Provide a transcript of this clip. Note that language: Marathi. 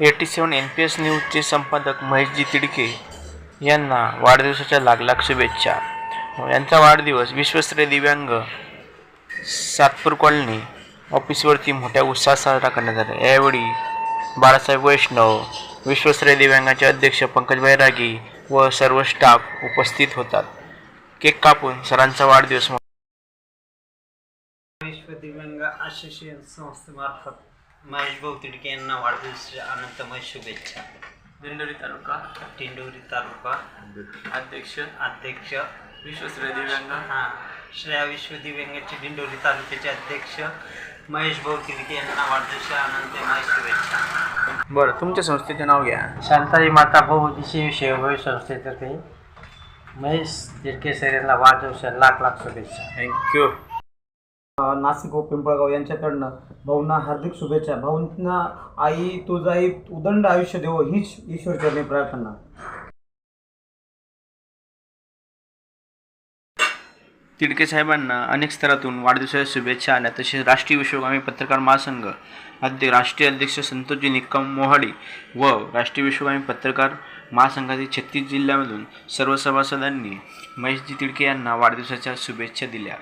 Eighty seven N P S न्यूजचे संपादक महेशजी तिडके यांना वाढदिवसाच्या लागलाग शुभेच्छा. यांचा वाढदिवस विश्वस्तरीय दिव्यांग सातपूर कॉलनी ऑफिसवरती मोठ्या उत्साहात साजरा करण्यात आला. यावेळी बाळासाहेब वैष्णव विश्वस्तरीय दिव्यांगाचे अध्यक्ष पंकज बैरागी व सर्व स्टाफ उपस्थित होतात. केक कापून सरांचा वाढदिवस विश्व दिव्यांग असोसिएशन संस्थेमार्फत महेश भाऊ तिडके यांना वाढदिवसाच्या अनंतमय शुभेच्छा. दिंडोरी तालुका. टिंडोरी तालुका. अध्यक्ष. अध्यक्ष. विश्वस्तरीय दिव्यांग. हां. श्रेया विश्व दिव्यांगाचे दिंडोरी तालुक्याचे अध्यक्ष. महेश भाऊ तिडके यांना वाढदिवसाच्या अनंतमय शुभेच्छा. बरं तुमच्या संस्थेचे नाव घ्या. शांताई माता बहुउद्देशीय सेवाभावी संस्थेतर्फे महेश तिडके सर यांना वाढदिवसाच्या लाख लाख शुभेच्छा. थँक्यू नाशिक व पिंपळगाव यांच्याकडनं भाऊंना हार्दिक शुभेच्छा. भाऊंना आई तुझाई उदंड आयुष्य देव हीच ईश्वरचरणी प्रार्थना. तिडके साहेबांना अनेक स्तरातून वाढदिवसाच्या शुभेच्छा आल्या. तसेच राष्ट्रीय विश्वगामी पत्रकार महासंघ अध्य राष्ट्रीय अध्यक्ष संतोषजी निकम मोहाडी व राष्ट्रीय विश्वगामी पत्रकार महासंघातील छत्तीस जिल्ह्यामधून सर्व सभासदांनी महेशजी तिडके यांना वाढदिवसाच्या शुभेच्छा दिल्या.